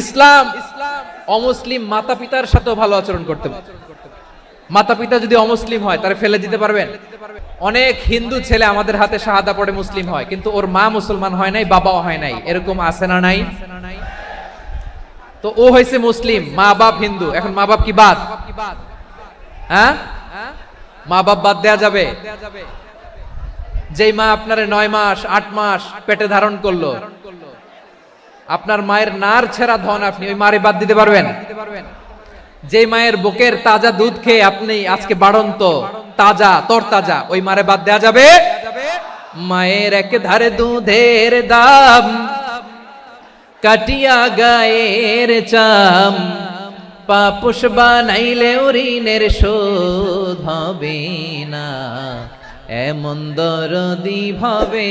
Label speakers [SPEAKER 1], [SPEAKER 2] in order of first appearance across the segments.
[SPEAKER 1] ইসলাম অমুসলিম মাতা পিতার সাথেও ভালো আচরণ করতে মাতা পিতা যদি অমুসলিম হয়, তারা ফেলে দিতে পারবেন? অনেক হিন্দু ছেলে আমাদের হাতে শাহাদা পড়ে মুসলিম হয়, কিন্তু ওর মা মুসলমান হয় নাই, বাবাও হয় নাই। এরকম আছে না নাই? তো ও হয়েছে মুসলিম মা বাপ হিন্দু। এখন মা বাপ কি বাদ? হ্যাঁ? মা বাপ বাদ দেয়া যাবে? যেই মা আপনার নয় মাস, আট মাস পেটে ধারণ করল আপনার মায়ের নার ছেঁড়া ধন আপনি ওই মারে বাদ দিতে পারবেন। যে মায়ের বুকের তাজা দুধ খেয়ে আপনি আজকে বাড়ন্ত, তাজা তর তাজা ওই মারে বাদ দেয়া যাবে? মায়ের এক ধারে দুধের দাম, কাটিয়া গায়ের চাম, পাপুষ বানাইলে ঋণের শোধ হবে না। এমন দরদি ভাবে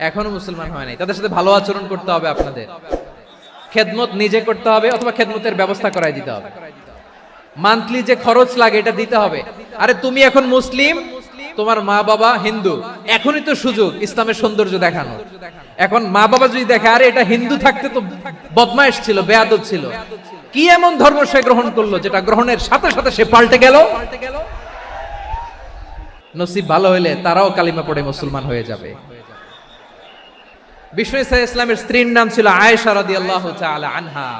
[SPEAKER 1] এখনও মুসলমান হয় নাই। তাদের সাথে ভালো আচরণ করতে হবে আপনাদের। খেদমত নিজে করতে হবে অথবা খেদমতের ব্যবস্থা করাই দিতে হবে। মান্থলি যে খরচ লাগে, এটা দিতে হবে। আরে তুমি এখন মুসলিম, তোমার মা বাবা হিন্দু। এখনই তো সুযোগ ইসলামের সৌন্দর্য দেখানো। এখন মা বাবা যদি দেখে, আরে এটা হিন্দু থাকতে তো বদমাইশ ছিল, বেয়াদব ছিল। কি এমন ধর্ম সে গ্রহণ করল যেটা গ্রহণের সাথে সাথে সে পাল্টে গেল? নসিব ভালো হইলে তারাও কালিমা পড়ে মুসলমান হয়ে যাবে। বিষ্ণু ইসা ইসলামের স্ত্রীর নাম ছিল আয়েশা রাদি আল্লাহ আনহা।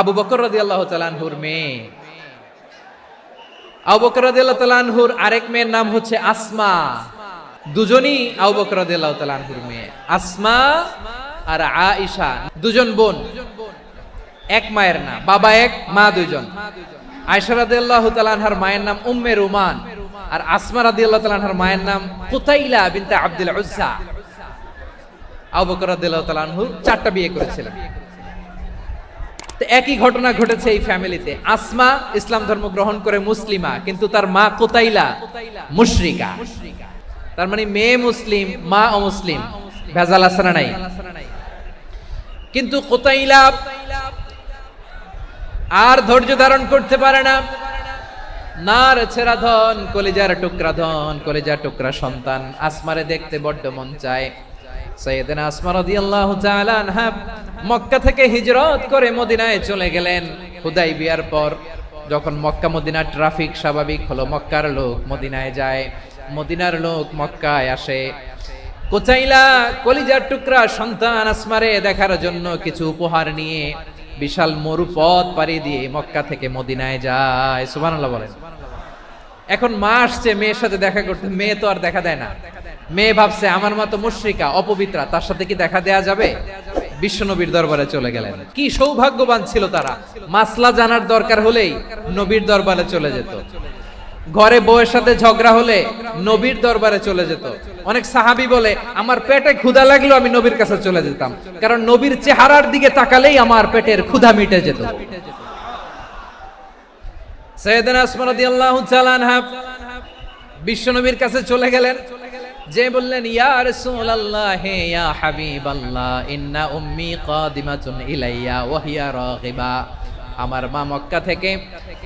[SPEAKER 1] আবু বকর রাদি আল্লাহ আনহুর মেয়ে। আবু বকর রাদি আল্লাহ আনহুর আরেক মেয়ের নাম হচ্ছে আসমা। দুজনই আবু বকর রাদি আল্লাহ আনহুর মেয়ে। আসমা আর আয়েশা, দুজন বোন। এক মায়ের নাম, বাবা এক, মা দুজন আয়েশা রাদি আল্লাহ আনহার মায়ের নাম উম্মে রুমান। আর আসমা রাদি আল্লাহ আনহার মায়ের নাম কুতাইলা বিনতে আব্দুল উজ্জা। আবু বকর রাদিয়াল্লাহু তাআলা আনহু চারটা বিয়ে করেছিলেন একই ঘটনা ঘটেছে এই ফ্যামিলিতে। আসমা ইসলাম ধর্ম গ্রহণ করে মুসলিমা, কিন্তু তার মা কোতাইলা মুশরিকা। তার মানে মেয়ে মুসলিম, মা অমুসলিম, ভেজাল আছে না নাই? কিন্তু কোতাইলা আর ধৈর্য ধারণ করতে পারে না। নার ছেড়া ধন, কলেজার টুকরা ধন, কলেজার টুকরা সন্তান। আসমারে দেখতে বড্ড মন চায়। সৈয়দনা আসমা রাদিয়াল্লাহু তাআলা আনহা মক্কা থেকে হিজরত করে মদিনায় চলে গেলেন। হুদাই বিয়ার পর যখন মক্কা মদিনা ট্রাফিক স্বাভাবিক হলো, মক্কার লোক মদিনায় যায়। মদিনার লোক মক্কায় আসে। কোচাইলা কলিজার টুকরা সন্তান আসমারে দেখার জন্য কিছু উপহার নিয়ে বিশাল মরু পথ পাড়ি দিয়ে মক্কা থেকে মদিনায় যায়। সুবহানাল্লাহ বলেন। এখন মা আসছে, মেয়ের সাথে দেখা করতে। মেয়ে তো আর দেখা দেয় না। মেয়ে ভাবছে, আমার মতো মুশ্রিকা, অপবিত্রা, তার সাথে কি দেখা দেয়া যাবে? বিশ্বনবীর দরবারে চলে গেলেন। কি সৌভাগ্যবান ছিল তারা। মাসলা জানার দরকার হলেই নবীর দরবারে চলে যেত। ঘরে বউয়ের সাথে ঝগড়া হলে নবীর দরবারে চলে যেত। অনেক সাহাবি বলে, আমার পেটে ক্ষুধা লাগল আমি নবীর কাছে চলে যেতাম। কারণ নবীর চেহারার দিকে তাকালেই আমার পেটের ক্ষুধা মিটে যেত। সৈয়দনা আসমা রাদিয়াল্লাহু তাআলা বিশ্বনবীর কাছে চলে গেলেন। যে বললেন, ইয়া রাসূলুল্লাহ, হে ইয়া হাবিবাল্লাহ, ইন্না উম্মি কাদিমাতুন ইলাইয়া, ওয়া রাগিবা। আমার মা মক্কা থেকে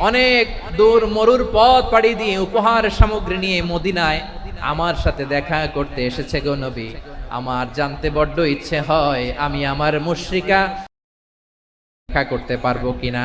[SPEAKER 1] অনেক দূর মরুর পথ পাড়ি দিয়ে উপহার সামগ্রী নিয়ে মদিনায় আমার সাথে দেখা করতে এসেছে গো নবী। আমার জানতে বড্ড ইচ্ছে হয় আমি আমার মুশরিকা দেখা করতে পারব কিনা।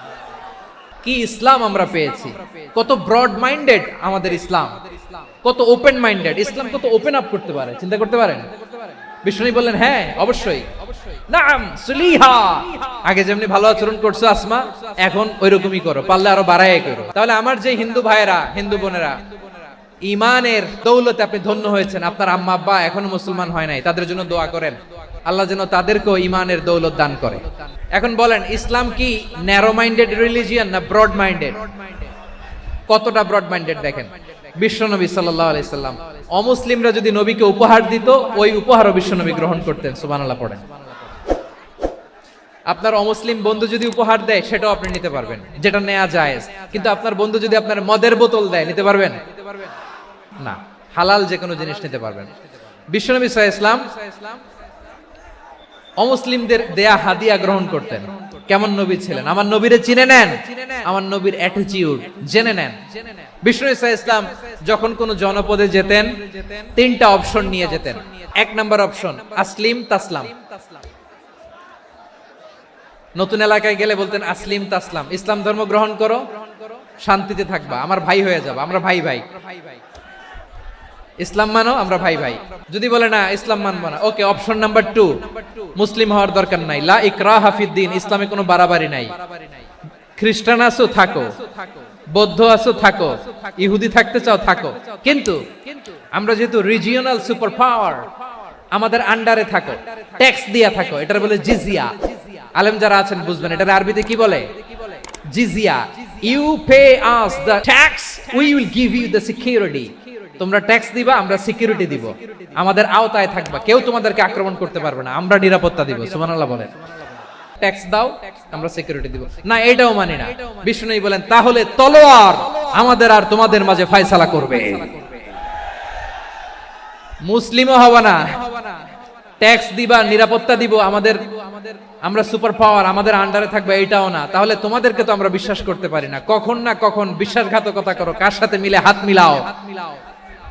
[SPEAKER 1] কি ইসলাম আমরা পেয়েছি? কত ব্রড মাইন্ডেড আমাদের ইসলাম। কত ওপেন মাইন্ডেড ইসলাম কত ওপেন আপ করতে পারে, চিন্তা করতে পারেন? বিষ্ণু বললেন হ্যাঁ অবশ্যই। নাম, সুলিহা। আগে যেমনি ভালো আচরণ করছ, আসমা, এখন ওইরকমই করো, পারলে আরও বাড়াই করো। তাহলে আমার যে হিন্দু ভাইয়েরা, হিন্দু বোনেরা ইমানের দৌলতে আপনি ধন্য হয়েছেন। আপনার আম্মা, আব্বা এখনও মুসলমান হয় নাই, তাদের জন্য দোয়া করেন। আল্লাহ যেন তাদেরকেও ইমানের দৌলত দান করে। এখন বলেন, ইসলাম কি ন্যারো মাইন্ডেড রিলিজিয়ান না ব্রড মাইন্ডেড কতটা ব্রড মাইন্ডেড দেখেন? বিশ্বনবী সাল্লাহ আলাইসাল্লাম অমুসলিমরা যদি নবীকে উপহার দিত, ওই উপহারও বিশ্বনবী গ্রহণ করতেন, সুবহানাল্লাহ পড়েন। আপনার অমুসলিম বন্ধু যদি উপহার দেয়, সেটাও আপনি নিতে পারবেন। যেটা নেওয়া যায় কিন্তু আপনার বন্ধু যদি আপনার মদের বোতল দেয়, নিতে পারবেন? না। হালাল যে কোনো জিনিস নিতে পারবেন। বিশ্বনবী সাহা ইসলাম অমুসলিমদের দেয়া হাদিয়া গ্রহণ করতেন। কেমন নবী ছিলেন? আমার নবীরে চিনে নেন। আমার নবীর অ্যাটিটিউড জেনে নেন। বিষ্ণু ইসা ইসলাম যখন কোন জনপদে যেতেন, তিনটা অপশন নিয়ে যেতেন। এক নাম্বার অপশন আসলিম তাসলাম। নতুন এলাকায় গেলে বলতেন, আসলিম তাসলাম। ইসলাম ধর্ম গ্রহণ করো, শান্তিতে থাকবা। আমার ভাই হয়ে যাবা। আমরা ভাই ভাই। ইসলাম মানো, আমরা ভাই ভাই। যদি বলে না, ইসলাম মানবো না। ওকে অপশন নাম্বার টু মুসলিম হওয়ার দরকার নাই। লা ইকরা হাফিদ্দিন ইসলামে কোনো বাড়াবাড়ি নাই। খ্রিস্টান আছো, থাকো। বৌদ্ধ আছো, থাকো। ইহুদি থাকতে চাও, থাকো। কিন্তু আমরা যেহেতু রিজিওনাল সুপার পাওয়ার আমাদের আন্ডারে থাকো। ট্যাক্স দিয়া থাকো। এটার বলে জিজিয়া। আলেম যারা আছেন, বুঝবেন। এটার আরবিতে কি বলে? জিজিয়া। You pay us the tax we will give you the security তোমরা ট্যাক্স দিবা, আমরা সিকিউরিটি দিব। আমাদের আওতায় থাকবা। কেউ তোমাদেরকে আক্রমণ করতে পারবে না। আমরা নিরাপত্তা দিব, সুবহানাল্লাহ বলেন। ট্যাক্স দাও, আমরা সিকিউরিটি দিব। না, এটাও মানি না। বিষ্ণু বলেন, তাহলে তলোয়ার আমাদের আর তোমাদের মাঝে ফায়সালা করবে। মুসলিমও হবে না। ট্যাক্স দিবা, নিরাপত্তা দিব, আমাদের আমরা সুপার পাওয়ার আমাদের আন্ডারে থাকবে, এটাও না। তাহলে তোমাদেরকে তো আমরা বিশ্বাস করতে পারি না। কখন না কখন বিশ্বাসঘাতকতা করো, কার সাথে মিলে হাত মিলাও?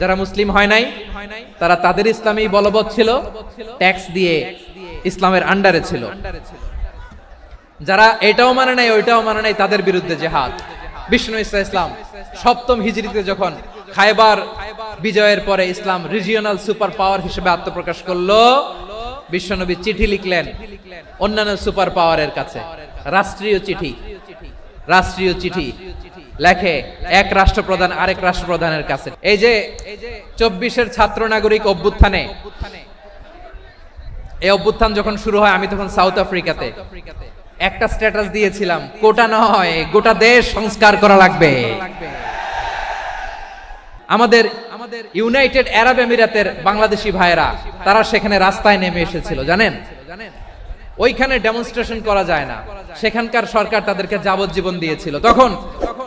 [SPEAKER 1] যারা মুসলিম হয় নাই, তারা তাদের ইসলামেই বলবৎ ছিল ট্যাক্স দিয়ে ইসলামের আন্ডারে ছিল। যারা এটাও মানে নাই, ওইটাও মানে নাই, তাদের বিরুদ্ধে জেহাদ। বিষ্ণু ইসা ইসলাম সপ্তম হিজরিতে যখন খায়বার বিজয়ের পরে ইসলাম রিজিওনাল সুপার পাওয়ার হিসেবে আত্মপ্রকাশ করল, বিশ্বনবী চিঠি লিখলেন অন্যান্য সুপার পাওয়ারের কাছে। রাষ্ট্রীয় চিঠি। রাষ্ট্রীয় চিঠি। লেখে এক রাষ্ট্রপ্রধান আরেক রাষ্ট্রপ্রধানের কাছে। এই যে চব্বিশের ছাত্র নাগরিক অভ্যুত্থানে, এই অভ্যুত্থান যখন শুরু হয়, আমি তখন সাউথ আফ্রিকাতে। একটা স্ট্যাটাস দিয়েছিলাম কোটা নয়, গোটা দেশ সংস্কার করা লাগবে। আমাদের আমাদের ইউনাইটেড আরব এমিরাতের বাংলাদেশি ভাইয়েরা, তারা সেখানে রাস্তায় নেমে এসেছিল, জানেন? ওইখানে ডেমনস্ট্রেশন করা যায় না। সেখানকার সরকার তাদেরকে যাবজ্জীবন দিয়েছিল। তখন